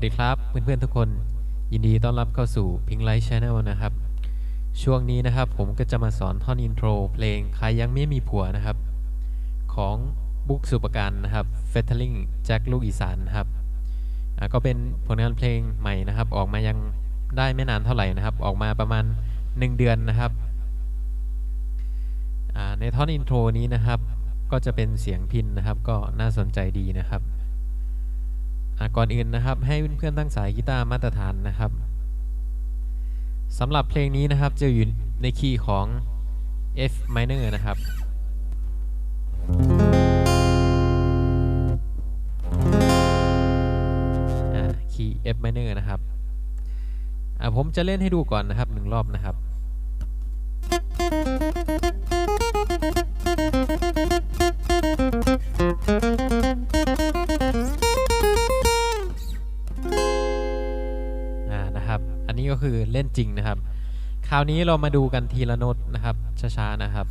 สดีครับเพื่อนๆทุกคน ยินดีต้อนรับเข้าสู่ Pink Light Channel นะครับ ช่วงนี้นะครับผมก็จะมาสอนท่อนอินโทรเพลงใครยังไม่มีผัวนะครับ ของบุ๊กสุปการนะครับ f e t t e r i n g แจ็คลูกอีสานนะครับก็เป็นผลงานเพลงใหม่นะครับ ออกมายังได้ไม่นานเท่าไหร่นะครับ ออกมาประมาณ 1 เดือนนะครับในท่อนอินโทรนี้นะครับ ก็จะเป็นเสียงพินนะครับ ก็น่าสนใจดีนะครับ ก่อนอื่นนะครับ ให้เพื่อนๆตั้งสายกีตาร์มาตรฐานนะครับสำหรับเพลงนี้นะครับจะอยู่ในคีย์ของ F minor นะครับ คีย์ F minor นะครับ ผมจะเล่นให้ดูก่อนนะครับหนึ่งรอบนะครับ จริงนะครับ คราวนี้เรามาดูกันทีละโน้ตนะครับช้าๆนะครับ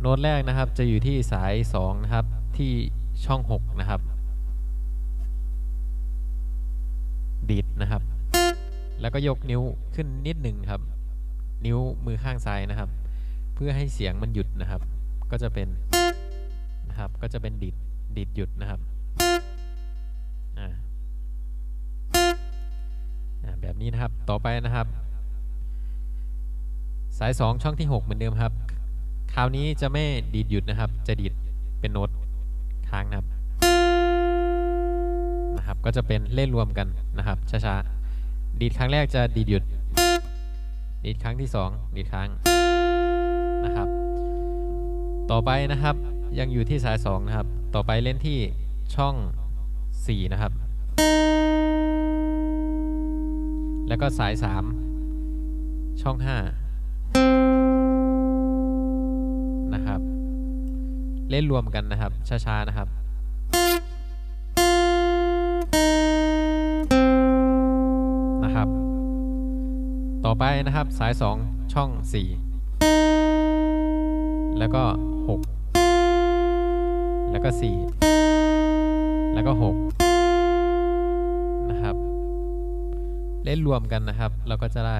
โน้ตแรกนะครับจะอยู่ที่สาย2นะครับที่ช่อง 6 นะครับ ดีดนะครับ แล้วก็ยกนิ้วขึ้นนิดหนึ่งครับ นิ้วมือข้างซ้ายนะครับ เพื่อให้เสียงมันหยุดนะครับ ก็จะเป็นนะครับก็จะเป็นดีดดีดหยุดนะครับ นี้นะครับ ต่อไปนะครับ สาย 2 ช่องที่ 6 เหมือนเดิมครับ คราวนี้จะไม่ดีดหยุดนะครับ จะดีดเป็นโน้ตค้างนะครับนะครับ ก็จะเป็นเล่นรวมกันนะครับช้าๆดีดครั้งแรกจะดีดหยุด ดีดครั้งที่ 2 ดีดค้างนะครับ ต่อไปนะครับยังอยู่ที่สาย 2 นะครับ ต่อไปเล่นที่ช่อง 4 นะครับ แล้วก็สาย 3 ช่อง 5 นะครับ เล่นรวมกันนะครับ ช้า ๆ นะครับ นะครับ ต่อไปนะครับสาย 2 ช่อง 4 แล้วก็ 6 แล้วก็ 4 แล้วก็ 6 เล่นรวมกันนะครับ เราก็จะได้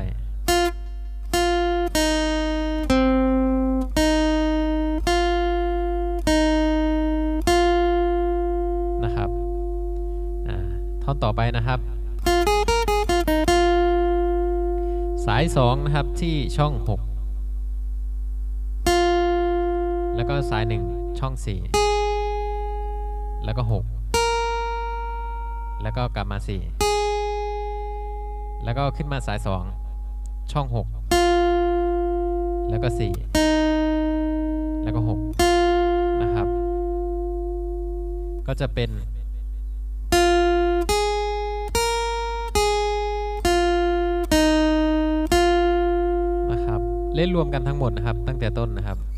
นะครับอ่าท่อนต่อไปนะครับ สาย 2 นะครับที่ช่อง 6 แล้วก็สาย 1 ช่อง 4 แล้วก็ 6 แล้วก็กลับมา 4 แล้วก็ขึ้นมาสาย 2 ช่อง 6 แล้วก็ 4 แล้วก็ 6 นะครับ ก็จะเป็นนะครับ เล่นรวมกันทั้งหมดนะครับ ตั้งแต่ต้นนะครับนะครับ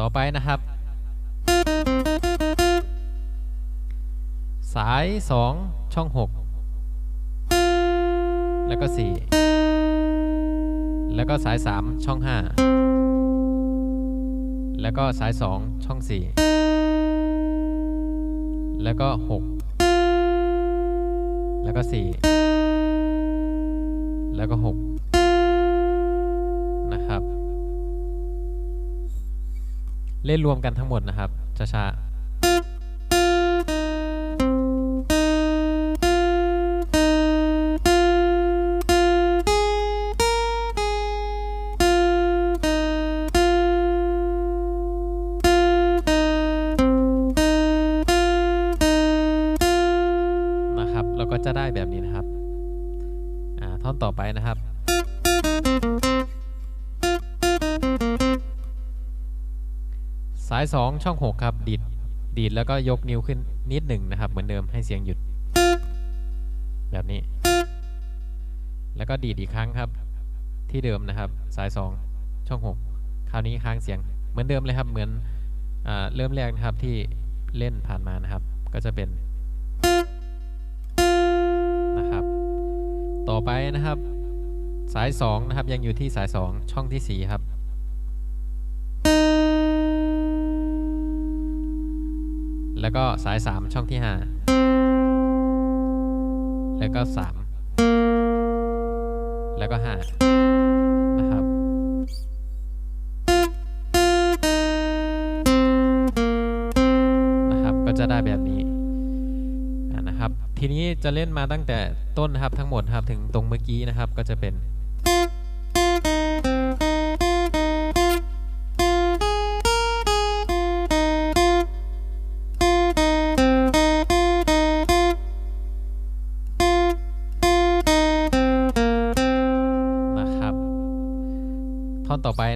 ต่อไปนะครับ สาย 2 ช่อง 6 แล้วก็ 4 แล้วก็สาย 3 ช่อง 5 แล้วก็สาย 2 ช่อง 4 แล้วก็ 6 แล้วก็ 4 แล้วก็ 6 เล่นรวมกันทั้งหมดนะครับช้าๆนะครับเราก็จะได้แบบนี้นะครับอ่าท่อนต่อไปนะครับาย2ช่อง6ครับดีดดีดแล้วก็ยกนิ้วขึ้นนิดหนึ่งนะครับ เหมือนเดิมให้เสียงหยุด แบบนี้ แล้วก็ดีดอีกครั้งครับ ที่เดิมนะครับ สาย 2 ช่อง 6 คราวนี้ค้างเสียงเหมือนเดิมเลยครับเหมือนอเริ่มแรกนะครับที่เล่นผ่านมานะครับ ก็จะเป็นนะครับ ต่อไปนะครับ สาย 2 นะครับยังอยู่ที่สาย 2 ช่องที่ 4 ครับ แล้วก็สาย 3 ช่องที่ 5 แล้วก็ 3 แล้วก็ 5 นะครับ นะครับ ก็จะได้แบบนี้นะครับ ทีนี้จะเล่นมาตั้งแต่ต้นครับทั้งหมดครับถึงตรงเมื่อกี้นะครับก็จะเป็น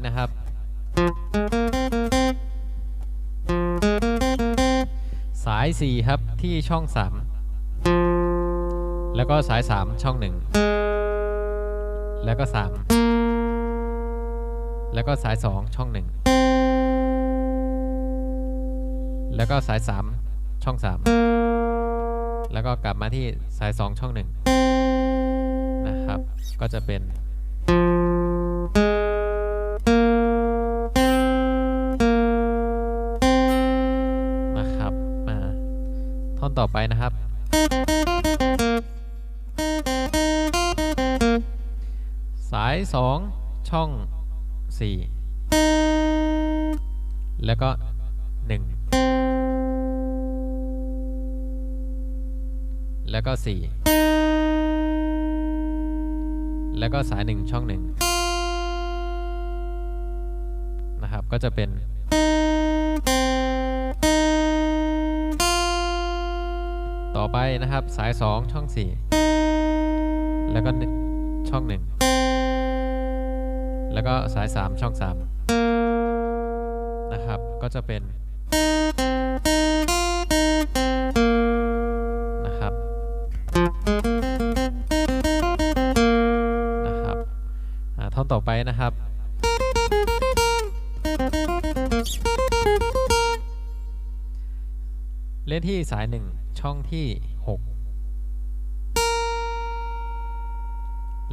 นะครับสาย 4 ครับที่ช่อง 3 แล้วก็สาย 3 ช่อง 1 แล้วก็ 3 แล้วก็สาย 2 ช่อง 1 แล้วก็สาย 3 ช่อง 3 แล้วก็กลับมาที่สาย 2 ช่อง 1 นะครับ ก็จะเป็น นต่อไปนะครับ สาย 2 ช่อง 4 แล้วก็ 1 แล้วก็ 4 แล้วก็สาย 1 ช่อง 1 นะครับก็จะเป็น ต่อไปนะครับสาย 2 ช่อง 4 แล้วก็หนึ่งช่อง 1 แล้วก็สาย 3 ช่อง 3 นะครับ ก็จะเป็นนะครับนะครับท่อนต่อไปนะครับเล่นที่สาย1 ช่องที่ 6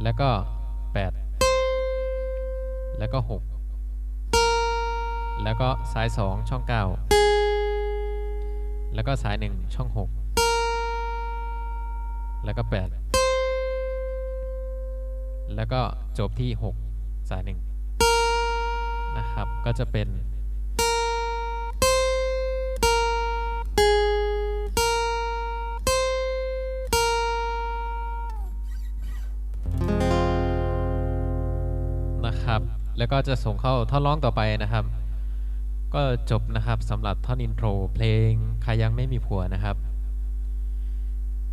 แล้วก็ 8 แล้วก็ 6 แล้วก็สาย 2 ช่อง 9 แล้วก็สาย 1 ช่อง 6 แล้วก็ 8 แล้วก็จบที่ 6 สาย 1 นะครับ ก็จะเป็น แล้วก็จะส่งเข้าท่อนร้องต่อไปนะครับ ก็จบนะครับสำหรับท่อนอินโทรเพลงใครยังไม่มีผัวนะครับ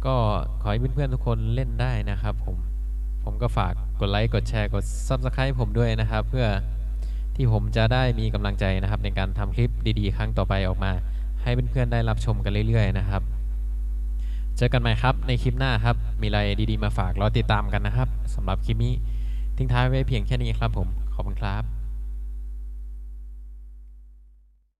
ก็ขอให้เพื่อนๆทุกคนเล่นได้นะครับผมผมก็ฝากกดไลค์กดแชร์กด Subscribe ผมด้วยนะครับ เพื่อที่ผมจะได้มีกำลังใจนะครับ ในการทำคลิปดีๆ ครั้งต่อไปออกมา ให้เพื่อนๆได้รับชมกันเรื่อยๆนะครับ เจอกันใหม่ครับในคลิปหน้าครับ มีอะไรดีๆมาฝากรอติดตามกันนะครับสำหรับคลิปนี้ทิ้งท้ายไว้เพียงแค่นี้ครับผม ขอบคุณครับ